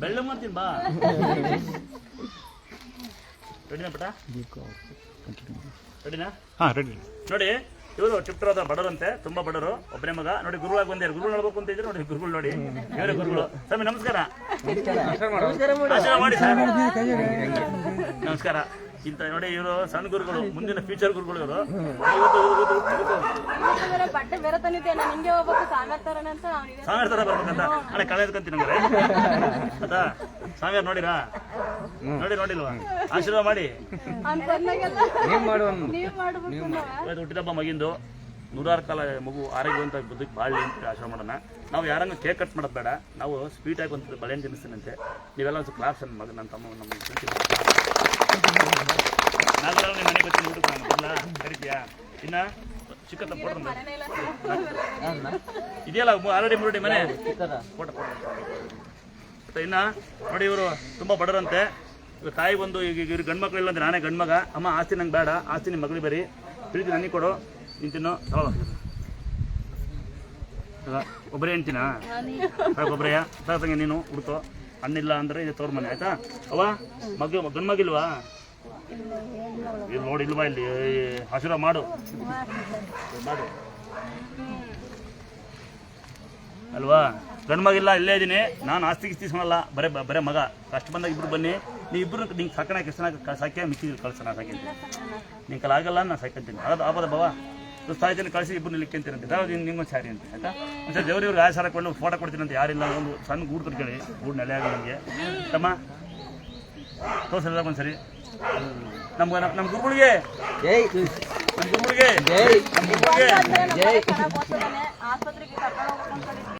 ಬೆಳ್ಳ ಮಾಡ್ತೀನಿ ಬಾ. ರೆಡಿನಾ ಪಟ ರೆಡಿನಾ ಹಾಂ ರೆಡಿ ನೋಡಿ ಇವರು ಚಿಪ್ಟರಾದ ಬಡರಂತೆ ತುಂಬಾ ಬಡರು ಒಬ್ಬನೇ ಮಗ. ನೋಡಿ ಗುರುಗಳಾಗಿ ಬಂದಿದ್ದಾರೆ ಗುರುಗಳು ನೋಡ್ಬೇಕು ಅಂತ ಇದ್ರೆ ನೋಡಿ ಗುರುಗಳು ನೋಡಿ. ಇವರೇ ಗುರುಗಳು ಸ್ವಾಮಿ ನಮಸ್ಕಾರ. ಮಾಡಿ ಸರ್. ನಮಸ್ಕಾರ ಇಂತ ನೋಡಿ ಇವರು ಸಣ್ಣ ಗುರುಗಳು ಮುಂದಿನ ಫ್ಯೂಚರ್ ಗುರುಗಳು ಇವರು. ತಂದಿದ್ದೆ ನಾನು ಹಿಂಗೆ ಹೋಗ್ಬೇಕು ತರೋಣ ಅಂತ ಅವ್ನಿಗೆ ಸಾವಿರ ತರ ಬರ್ಬೇಕಂತ? ಅಣ್ಣ ಕಳೆ ಎತ್ಕೊಂತೀನಿ ನಮ್ಗೆ ಅದಾ ಸಾವಿರ ನೋಡಿರಾ? ನೋಡಿ ನೋಡಿಲ್ವಾ? ಆಶೀರ್ವಾದ ಮಾಡಿ. ಅವ್ನು ಬಂದಾಗೆಲ್ಲ ನೀವು ಮಾಡುವ ನೀವು ಮಾಡ್ಬೇಕು ಅನ್ನೋ. ಇವತ್ತು ಹುಟ್ಟಿದಬ್ಬ ಮಗಿಂದು ನೂರಾರು ಕಾಲ ಮಗು ಆರೋಗ್ಯವಂತ ಬದುಕಿ ಬಾಳಿ ಅಂತ ಆಶ್ರಮ ಮಾಡೋಣ. ನಾವು ಯಾರಂಗ ಕೇಕ್ ಕಟ್ ಮಾಡೋದು ಬೇಡ. ನಾವು ಸ್ವೀಟ್ ಆಗಿ ಒಂದು ಬಳೆಯನ್ನು ತಿನ್ನಿಸ್ತೀನಂತೆ ನೀವೆಲ್ಲ ಒಂದು ಕ್ಲಾಸ್ ನನ್ನ ಮಗ ನನ್ನ ತಮ್ಮ ನಮ್ಮ ನಾಗರ ನಿಮ್ಮ ಮನೆಗೆ ಬರ್ತೀನಿ ಊಟಕ್ಕೆ ನಾನು ಬರಲ್ಲ ಕರಿತೀಯಾ? ಇನ್ನ ಚಿಕ್ಕ. ಇದೆಯಲ್ಲ ಆಲ್ರೆಡಿ ಮುರುಡಿ ಮನೆ? ಫೋಟೋ ಫೋಟೋ ಇನ್ನ ನೋಡಿ ಇವರು ತುಂಬಾ ಬಡರಂತೆ ಇವ್ರ ತಾಯಿ ಬಂದು ಈಗ ಇವ್ರ ಗಂಡು ಮಕ್ಳು ಇಲ್ಲ ಅಂದ್ರೆ ನಾನೇ ಗಂಡ್ಮಗ ಅಮ್ಮ ಆಸ್ತಿ ನಂಗೆ ಬೇಡ. ಆಸ್ತಿ ನಿಮ್ಮ ಮಗಳಿಗೆ ಬರೀ ಪ್ರೀತಿ ನನಗೆ ಕೊಡು. ನಿಂತಿನ್ನು ತಗೊಳ್ಳೋ ಒಬ್ಬರೇ ಹೆಂಡ್ತಿನಾ? ಸಾಕು ಒಬ್ಬರೇ ತಂಗೆ ನೀನು ಹುಡ್ಕೋ. ಅನ್ನಿಲ್ಲ ಅಂದ್ರೆ ಇದು ತೋರ್ ಮನೆ ಆಯ್ತಾ? ಅವ ಮಗ ಗಂಡು ಮಗಿಲ್ವಾ ಇಲ್ಲಿ ನೋಡಿ ಇಲ್ವಾ ಇಲ್ಲಿ? ಹಸಿರ ಮಾಡು. ಮಾಡು. ಅಲ್ವಾ? ಗಂಡು ಮಗಿಲ್ಲ ಇಲ್ಲೇ ಇದ್ದೀನಿ ನಾನು ಆಸ್ತಿ ಗಿಸ್ತಿ ಇಸ್ಕೊಳಲ್ಲ ಬರೇ ಬರೇ ಮಗ. ಕಷ್ಟ ಬಂದಾಗ ಇಬ್ರು ಬನ್ನಿ. ನೀ ಇಬ್ರು ನಿಂಗೆ ಸಾಕಣ ಕೆಸನ ಸಾಕ್ಯ? ಮಿಕ್ಕಿದ್ರು ಕಳ್ಸೋಣ ಸಾಕಿಂತೀನಿ ನಿಂಗೆ ಕಲಾಗಲ್ಲ ನಾನು ಸಾಕಂತೀನಿ ಅದು ಆಪದ ಬಾವ. ಸಾಯ್ತೀನಿ ಕಳಿಸಿ ಇಬ್ಬರು ಲಿಕ್ಕಂತೀನಿ ಅಂತ. ನಿಂಗೊಂದು ಸಾರಿ ಅಂತ, ಆಯ್ತಾ? ಒಂದ್ಸರಿ ದೇವ್ರಿವ್ರಿಗೆ ಆಯ ಸಾರ ಕೊಂಡು ಫೋಟೋ ಕೊಡ್ತೀನಿ ಅಂತ ಯಾರಿಲ್ಲ ಒಂದು ಸಣ್ಣ ಗೂಡು ಕಟ್ಕೊಳ್ಳಿ. ಗೂಡ್ ನೆಲೆ ಆಗಲಿ ನಿಮಗೆ. ತಮ್ಮ. ತೋರಿಸಿದಾಗ ಒಂದ್ಸರಿ ನಮ್ಗೆ ನಮ್ಮ ಗುರುಗಳಿಗೆ. ಜೈ ನಮ್ಮ ಗುರುಗಳಿಗೆ. ಜೈ ನಮ್ಮ ಗುರುಗಳಿಗೆ. ಜೈ ಆಸ್ಪತ್ರೆಗೆ ಕರ್ಕೊಂಡು ಹೋಗ್ಬೇಕು